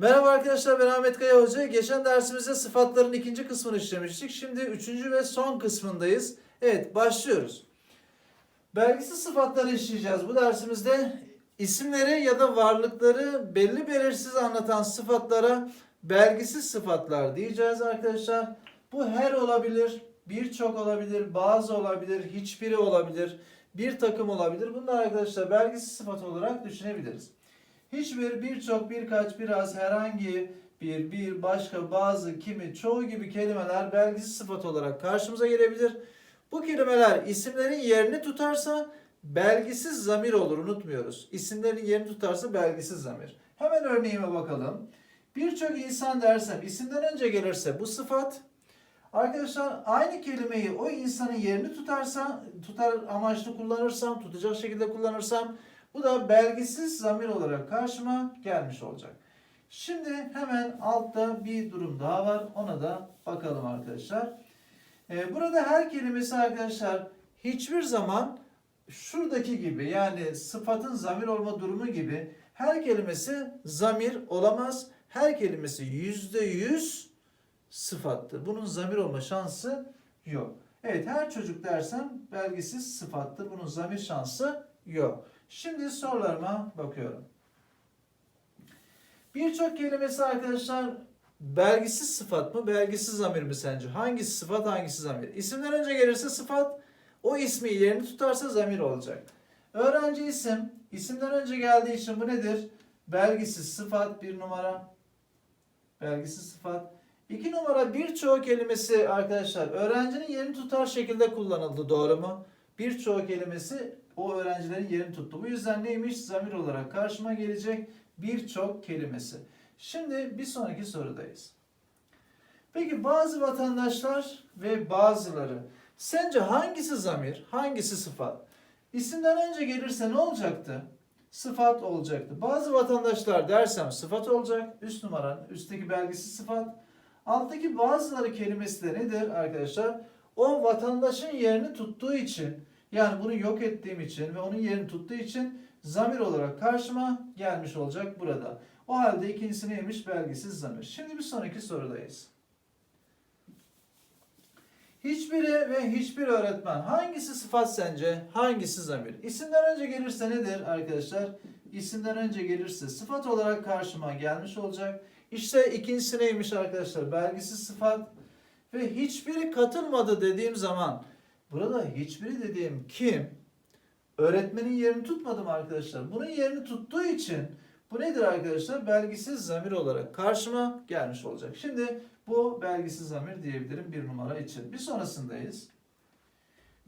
Merhaba arkadaşlar ben Ahmet Kaya Hoca. Geçen dersimizde sıfatların ikinci kısmını işlemiştik. Şimdi üçüncü ve son kısmındayız. Evet başlıyoruz. Belgisiz sıfatları işleyeceğiz. Bu dersimizde isimleri ya da varlıkları belli belirsiz anlatan sıfatlara belgisiz sıfatlar diyeceğiz arkadaşlar. Bu her olabilir, birçok olabilir, bazı olabilir, hiçbiri olabilir, bir takım olabilir. Bunlar arkadaşlar belgisiz sıfat olarak düşünebiliriz. Hiçbir, birçok, birkaç, biraz, herhangi bir, bir, başka, bazı, kimi, çoğu gibi kelimeler belgisiz sıfat olarak karşımıza gelebilir. Bu kelimeler isimlerin yerini tutarsa belgisiz zamir olur unutmuyoruz. İsimlerin yerini tutarsa belgisiz zamir. Hemen örneğime bakalım. Birçok insan dersem isimden önce gelirse bu sıfat Arkadaşlar aynı kelimeyi o insanın yerini tutarsa, tutar amaçlı kullanırsam, tutacak şekilde kullanırsam bu da belgisiz zamir olarak karşıma gelmiş olacak. Şimdi hemen altta bir durum daha var. Ona da bakalım arkadaşlar. Ee, burada her kelimesi arkadaşlar hiçbir zaman şuradaki gibi yani sıfatın zamir olma durumu gibi her kelimesi zamir olamaz. Her kelimesi yüzde yüz sıfattır. Bunun zamir olma şansı yok. Evet her çocuk dersem belgisiz sıfattır. Bunun zamir şansı yok. Şimdi sorularıma bakıyorum. Birçok kelimesi arkadaşlar belgisiz sıfat mı, belgisiz zamir mi sence? Hangisi sıfat, hangisi zamir? İsimden önce gelirse sıfat, o ismi yerini tutarsa zamir olacak. Öğrenci isim, isimden önce geldiği için bu nedir? Belgisiz sıfat bir numara. Belgisiz sıfat. İki numara birçoğu kelimesi arkadaşlar öğrencinin yerini tutar şekilde kullanıldı doğru mu? Birçoğu kelimesi o öğrencilerin yerini tuttu. Bu yüzden neymiş? Zamir olarak karşıma gelecek birçok kelimesi. Şimdi bir sonraki sorudayız. Peki bazı vatandaşlar ve bazıları sence hangisi zamir, hangisi sıfat? İsimden önce gelirse ne olacaktı? Sıfat olacaktı. Bazı vatandaşlar dersem sıfat olacak. Üst numaranın üstteki belgesi sıfat. Alttaki bazıları kelimesi de nedir arkadaşlar? O vatandaşın yerini tuttuğu için yani bunu yok ettiğim için ve onun yerini tuttuğu için zamir olarak karşıma gelmiş olacak burada. O halde ikincisi neymiş? Belgisiz zamir. Şimdi bir sonraki sorudayız. Hiçbiri ve hiçbir öğretmen hangisi sıfat sence? Hangisi zamir? İsimden önce gelirse nedir arkadaşlar? İsimden önce gelirse sıfat olarak karşıma gelmiş olacak. İşte ikincisi neymiş arkadaşlar? Belgisiz sıfat ve hiçbiri katılmadı dediğim zaman burada hiçbiri dediğim kim? Öğretmenin yerini tutmadım arkadaşlar. Bunun yerini tuttuğu için bu nedir arkadaşlar? Belgisiz zamir olarak karşıma gelmiş olacak. Şimdi bu belgisiz zamir diyebilirim bir numara için. Bir sonrasındayız.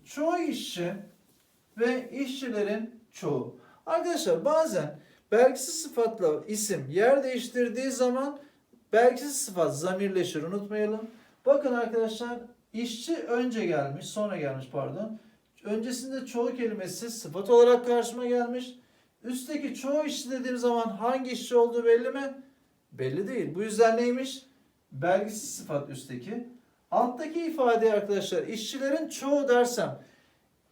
Çoğu işçi ve işçilerin çoğu. Arkadaşlar bazen belgisiz sıfatla isim yer değiştirdiği zaman belgisiz sıfat zamirleşir unutmayalım. Bakın arkadaşlar işçi önce gelmiş sonra gelmiş pardon. Öncesinde çoğu kelimesi sıfat olarak karşıma gelmiş. Üstteki çoğu işçi dediğim zaman hangi işçi olduğu belli mi? Belli değil. Bu yüzden neymiş? Belgisiz sıfat üstteki. Alttaki ifade arkadaşlar işçilerin çoğu dersem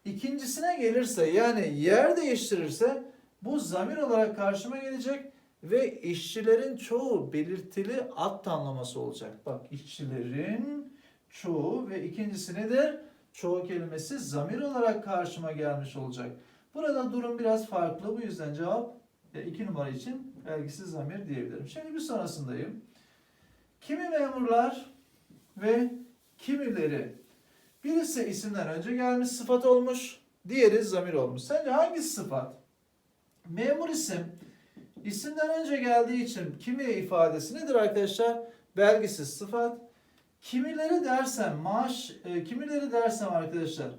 ikincisine gelirse yani yer değiştirirse bu zamir olarak karşıma gelecek ve işçilerin çoğu belirtili ad tamlaması olacak. Bak işçilerin çoğu ve ikincisi nedir? Çoğu kelimesi zamir olarak karşıma gelmiş olacak. Burada durum biraz farklı. Bu yüzden cevap 2 numara için belgisiz zamir diyebilirim. Şimdi bir sonrasındayım. Kimi memurlar ve kimileri birisi isimden önce gelmiş sıfat olmuş, diğeri zamir olmuş. Sence hangisi sıfat? Memur isim isimden önce geldiği için kimi ifadesi nedir arkadaşlar? Belgisiz sıfat. Kimileri dersem maaş, e, kimileri dersem arkadaşlar.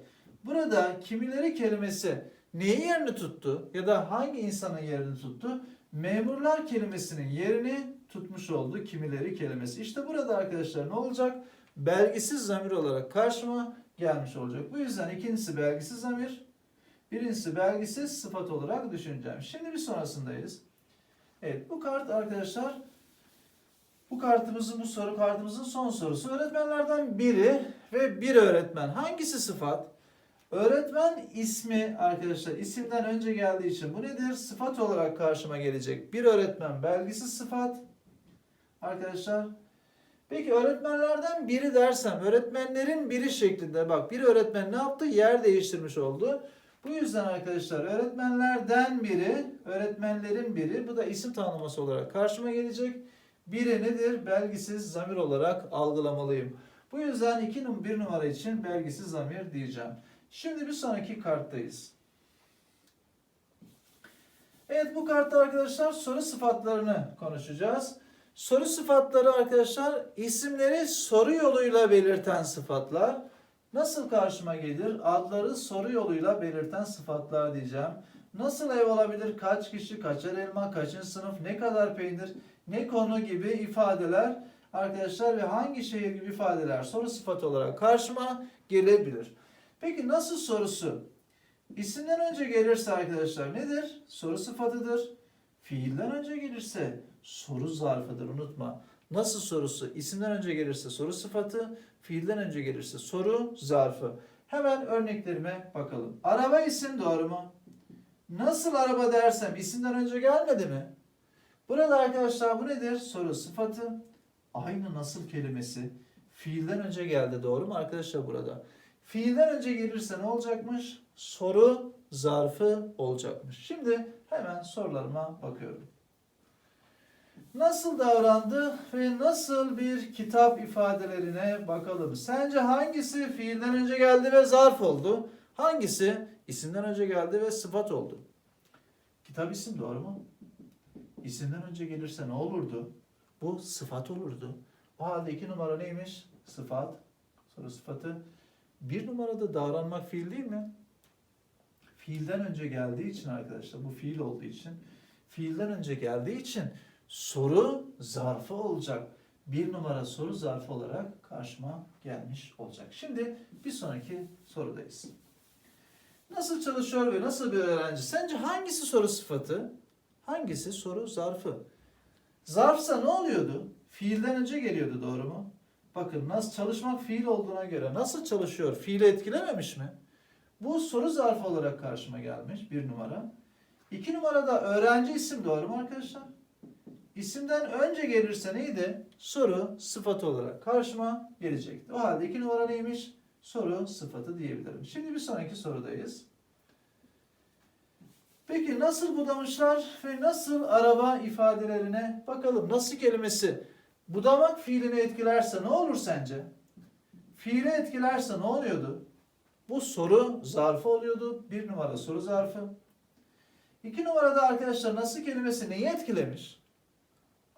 Burada kimileri kelimesi neyi yerini tuttu ya da hangi insanın yerini tuttu? Memurlar kelimesinin yerini tutmuş oldu kimileri kelimesi. İşte burada arkadaşlar ne olacak? Belgisiz zamir olarak karşıma gelmiş olacak. Bu yüzden ikincisi belgisiz zamir, birincisi belgisiz sıfat olarak düşüneceğim. Şimdi bir sonrasındayız. Evet bu kart arkadaşlar bu kartımızın bu soru kartımızın son sorusu. Öğretmenlerden biri ve bir öğretmen. Hangisi sıfat? Öğretmen ismi arkadaşlar isimden önce geldiği için bu nedir? Sıfat olarak karşıma gelecek. Bir öğretmen belgisiz sıfat. arkadaşlar? Peki öğretmenlerden biri dersem öğretmenlerin biri şeklinde bak bir öğretmen ne yaptı? Yer değiştirmiş oldu. Bu yüzden arkadaşlar öğretmenlerden biri, öğretmenlerin biri bu da isim tanımlaması olarak karşıma gelecek. Biri nedir? Belgisiz zamir olarak algılamalıyım. Bu yüzden 2 num 1 numara için belgisiz zamir diyeceğim. Şimdi bir sonraki karttayız. Evet bu kartta arkadaşlar soru sıfatlarını konuşacağız. Soru sıfatları arkadaşlar isimleri soru yoluyla belirten sıfatlar. Nasıl karşıma gelir? Adları soru yoluyla belirten sıfatlar diyeceğim. Nasıl ev olabilir? Kaç kişi, kaçar elma, kaçıncı sınıf, ne kadar peynir, ne konu gibi ifadeler arkadaşlar ve hangi şehir gibi ifadeler soru sıfatı olarak karşıma gelebilir. Peki nasıl sorusu? İsimden önce gelirse arkadaşlar nedir? Soru sıfatıdır. Fiilden önce gelirse soru zarfıdır unutma. Nasıl sorusu? İsimden önce gelirse soru sıfatı, fiilden önce gelirse soru zarfı. Hemen örneklerime bakalım. Araba isim doğru mu? Nasıl araba dersem isimden önce gelmedi mi? Burada arkadaşlar bu nedir? Soru sıfatı. Aynı nasıl kelimesi fiilden önce geldi doğru mu arkadaşlar burada? Fiilden önce gelirse ne olacakmış? Soru zarfı olacakmış. Şimdi hemen sorularıma bakıyorum. Nasıl davrandı ve nasıl bir kitap ifadelerine bakalım. Sence hangisi fiilden önce geldi ve zarf oldu? Hangisi isimden önce geldi ve sıfat oldu? Kitap isim doğru mu? İsimden önce gelirse ne olurdu? Bu sıfat olurdu. O halde iki numara neymiş? Sıfat. Soru sıfatı. Bir numarada davranmak fiil değil mi? Fiilden önce geldiği için arkadaşlar bu fiil olduğu için fiilden önce geldiği için soru zarfı olacak. Bir numara soru zarfı olarak karşıma gelmiş olacak. Şimdi bir sonraki sorudayız. Nasıl çalışıyor ve nasıl bir öğrenci? Sence hangisi soru sıfatı? Hangisi soru zarfı? Zarfsa ne oluyordu? Fiilden önce geliyordu doğru mu? Bakın nasıl çalışmak fiil olduğuna göre nasıl çalışıyor? Fiili etkilememiş mi? Bu soru zarfı olarak karşıma gelmiş bir numara. İki numarada öğrenci isim doğru mu arkadaşlar? İsimden önce gelirse neydi? Soru sıfatı olarak karşıma gelecekti. O halde iki numara neymiş? Soru sıfatı diyebilirim. Şimdi bir sonraki sorudayız. Peki nasıl budamışlar ve nasıl araba ifadelerine bakalım. Nasıl kelimesi budamak fiilini etkilerse ne olur sence? Fiili etkilerse ne oluyordu? Bu soru zarfı oluyordu. Bir numara soru zarfı. İki numarada arkadaşlar nasıl kelimesi neyi etkilemiş?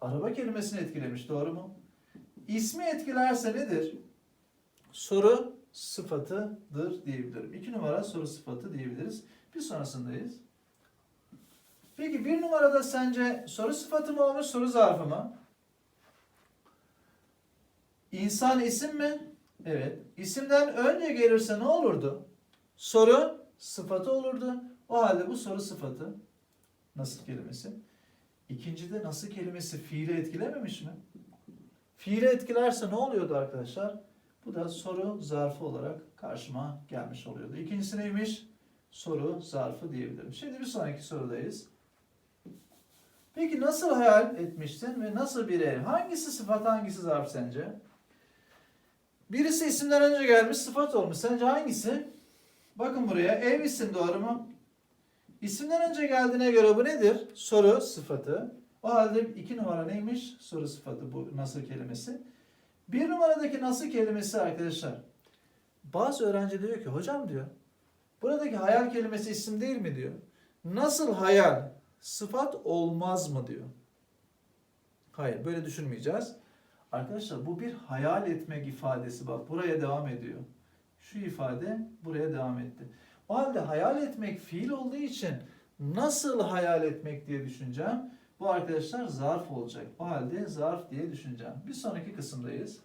Araba kelimesini etkilemiş doğru mu? İsmi etkilerse nedir? Soru sıfatıdır diyebilirim. İki numara soru sıfatı diyebiliriz. Bir sonrasındayız. Peki bir numarada sence soru sıfatı mı olmuş soru zarfı mı? İnsan isim mi? Evet. İsimden önce gelirse ne olurdu? Soru sıfatı olurdu. O halde bu soru sıfatı nasıl kelimesi? İkincide nasıl kelimesi fiili etkilememiş mi? Fiili etkilerse ne oluyordu arkadaşlar? Bu da soru zarfı olarak karşıma gelmiş oluyordu. İkincisi neymiş? Soru zarfı diyebilirim. Şimdi bir sonraki sorudayız. Peki nasıl hayal etmiştin ve nasıl bir ev? Hangisi sıfat hangisi zarf sence? Birisi isimden önce gelmiş sıfat olmuş. Sence hangisi? Bakın buraya ev isim doğru mu? İsimden önce geldiğine göre bu nedir? Soru sıfatı. O halde iki numara neymiş? Soru sıfatı bu nasıl kelimesi. Bir numaradaki nasıl kelimesi arkadaşlar. Bazı öğrenci diyor ki hocam diyor. Buradaki hayal kelimesi isim değil mi diyor. Nasıl hayal? Sıfat olmaz mı diyor. Hayır böyle düşünmeyeceğiz. Arkadaşlar bu bir hayal etmek ifadesi bak buraya devam ediyor. Şu ifade buraya devam etti. O halde hayal etmek fiil olduğu için nasıl hayal etmek diye düşüneceğim. Bu arkadaşlar zarf olacak. O halde zarf diye düşüneceğim. Bir sonraki kısımdayız.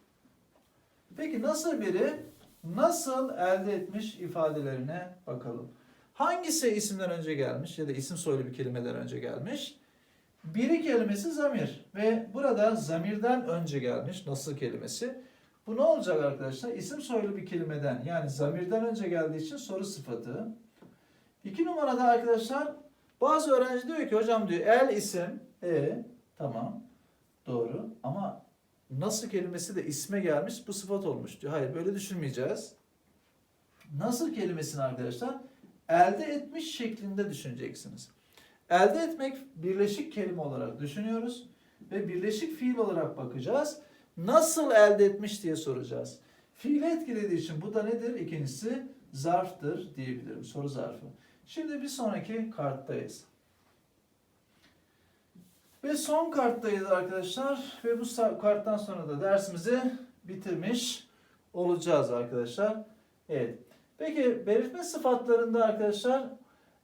Peki nasıl biri nasıl elde etmiş ifadelerine bakalım. Hangisi isimden önce gelmiş ya da isim soylu bir kelimeden önce gelmiş? Biri kelimesi zamir ve burada zamirden önce gelmiş nasıl kelimesi. Bu ne olacak arkadaşlar? İsim soylu bir kelimeden yani zamirden önce geldiği için soru sıfatı. İki numarada arkadaşlar bazı öğrenci diyor ki hocam diyor el isim e tamam Doğru ama nasıl kelimesi de isme gelmiş bu sıfat olmuş diyor. Hayır böyle düşünmeyeceğiz. Nasıl kelimesini arkadaşlar elde etmiş şeklinde düşüneceksiniz. Elde etmek birleşik kelime olarak düşünüyoruz ve birleşik fiil olarak bakacağız. Nasıl elde etmiş diye soracağız. Fiili etkilediği için bu da nedir? İkincisi zarftır diyebilirim. Soru zarfı. Şimdi bir sonraki karttayız. Ve son karttayız arkadaşlar. Ve bu karttan sonra da dersimizi bitirmiş olacağız arkadaşlar. Evet. Peki belirtme sıfatlarında arkadaşlar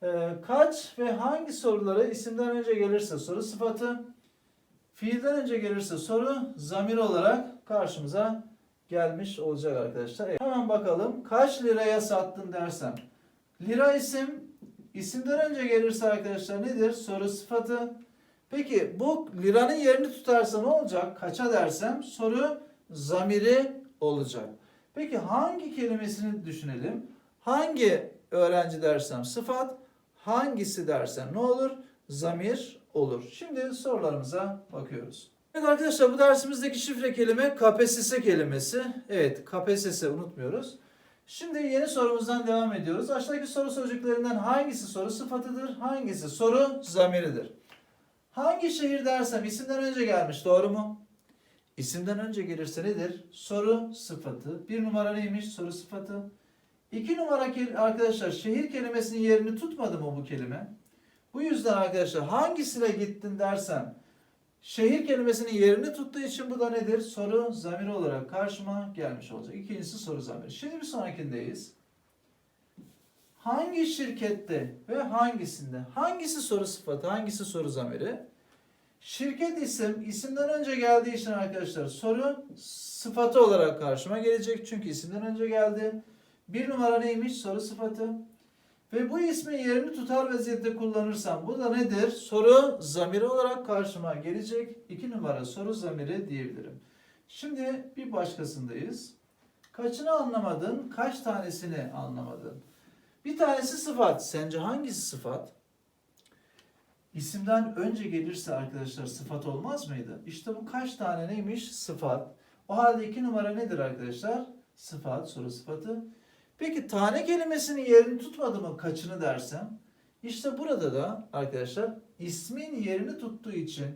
e, kaç ve hangi soruları isimden önce gelirse soru sıfatı, fiilden önce gelirse soru zamir olarak karşımıza gelmiş olacak arkadaşlar. Evet, hemen bakalım. Kaç liraya sattın dersem. Lira isim, isimden önce gelirse arkadaşlar nedir? Soru sıfatı. Peki bu liranın yerini tutarsa ne olacak? Kaça dersem soru zamiri olacak. Peki hangi kelimesini düşünelim? Hangi öğrenci dersem sıfat, hangisi dersem ne olur? Zamir olur. Şimdi sorularımıza bakıyoruz. Evet arkadaşlar bu dersimizdeki şifre kelime KPSS kelimesi. Evet KPSS unutmuyoruz. Şimdi yeni sorumuzdan devam ediyoruz. Aşağıdaki soru sözcüklerinden hangisi soru sıfatıdır, hangisi soru zamiridir? Hangi şehir dersem isimden önce gelmiş doğru mu? İsimden önce gelirse nedir? Soru sıfatı. Bir numara neymiş? Soru sıfatı. İki numara arkadaşlar şehir kelimesinin yerini tutmadı mı bu kelime? Bu yüzden arkadaşlar hangisine gittin dersem şehir kelimesinin yerini tuttuğu için bu da nedir? Soru zamiri olarak karşıma gelmiş olacak. İkincisi soru zamiri. Şimdi bir sonrakindeyiz. Hangi şirkette ve hangisinde? Hangisi soru sıfatı, hangisi soru zamiri? Şirket isim, isimden önce geldiği için arkadaşlar soru sıfatı olarak karşıma gelecek. Çünkü isimden önce geldi. Bir numara neymiş? Soru sıfatı. Ve bu ismin yerini tutar vaziyette kullanırsam bu da nedir? Soru zamiri olarak karşıma gelecek. İki numara soru zamiri diyebilirim. Şimdi bir başkasındayız. Kaçını anlamadın? Kaç tanesini anlamadın? Bir tanesi sıfat. Sence hangisi sıfat? İsimden önce gelirse arkadaşlar sıfat olmaz mıydı? İşte bu kaç tane neymiş? Sıfat. O halde iki numara nedir arkadaşlar? Sıfat, soru sıfatı. Peki tane kelimesinin yerini tutmadı mı kaçını dersem? İşte burada da arkadaşlar ismin yerini tuttuğu için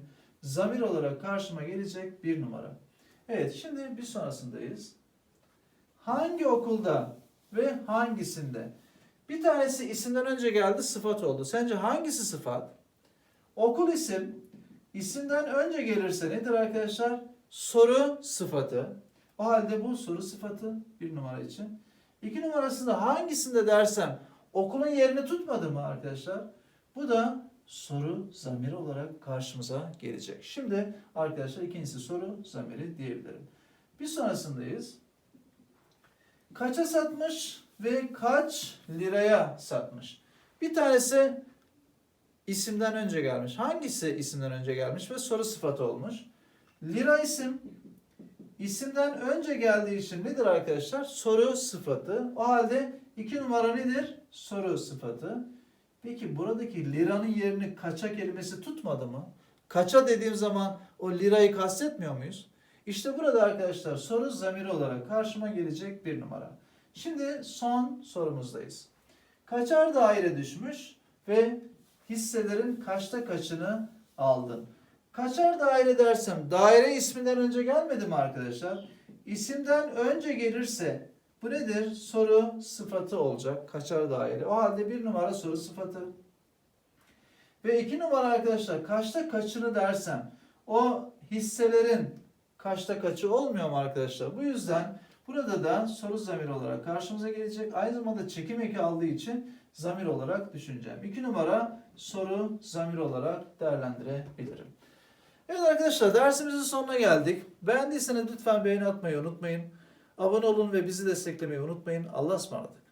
zamir olarak karşıma gelecek bir numara. Evet şimdi bir sonrasındayız. Hangi okulda ve hangisinde? Bir tanesi isimden önce geldi sıfat oldu. Sence hangisi sıfat? Okul isim isimden önce gelirse nedir arkadaşlar? Soru sıfatı. O halde bu soru sıfatı bir numara için. İki numarasında hangisinde dersem okulun yerini tutmadı mı arkadaşlar? Bu da soru zamiri olarak karşımıza gelecek. Şimdi arkadaşlar ikincisi soru zamiri diyebilirim. Bir sonrasındayız. Kaça satmış ve kaç liraya satmış? Bir tanesi isimden önce gelmiş. Hangisi isimden önce gelmiş ve soru sıfatı olmuş? Lira isim isimden önce geldiği için nedir arkadaşlar? Soru sıfatı. O halde iki numara nedir? Soru sıfatı. Peki buradaki liranın yerini kaça kelimesi tutmadı mı? Kaça dediğim zaman o lirayı kastetmiyor muyuz? İşte burada arkadaşlar soru zamiri olarak karşıma gelecek bir numara. Şimdi son sorumuzdayız. Kaçar daire düşmüş ve hisselerin kaçta kaçını aldın? Kaçar daire dersem daire isminden önce gelmedi mi arkadaşlar? İsimden önce gelirse bu nedir? Soru sıfatı olacak. Kaçar daire. O halde bir numara soru sıfatı. Ve iki numara arkadaşlar kaçta kaçını dersem o hisselerin kaçta kaçı olmuyor mu arkadaşlar? Bu yüzden burada da soru zamir olarak karşımıza gelecek. Aynı zamanda çekim eki aldığı için zamir olarak düşüneceğim. İki numara soru zamir olarak değerlendirebilirim. Evet arkadaşlar dersimizin sonuna geldik. Beğendiyseniz lütfen beğeni atmayı unutmayın. Abone olun ve bizi desteklemeyi unutmayın. Allah'a ısmarladık.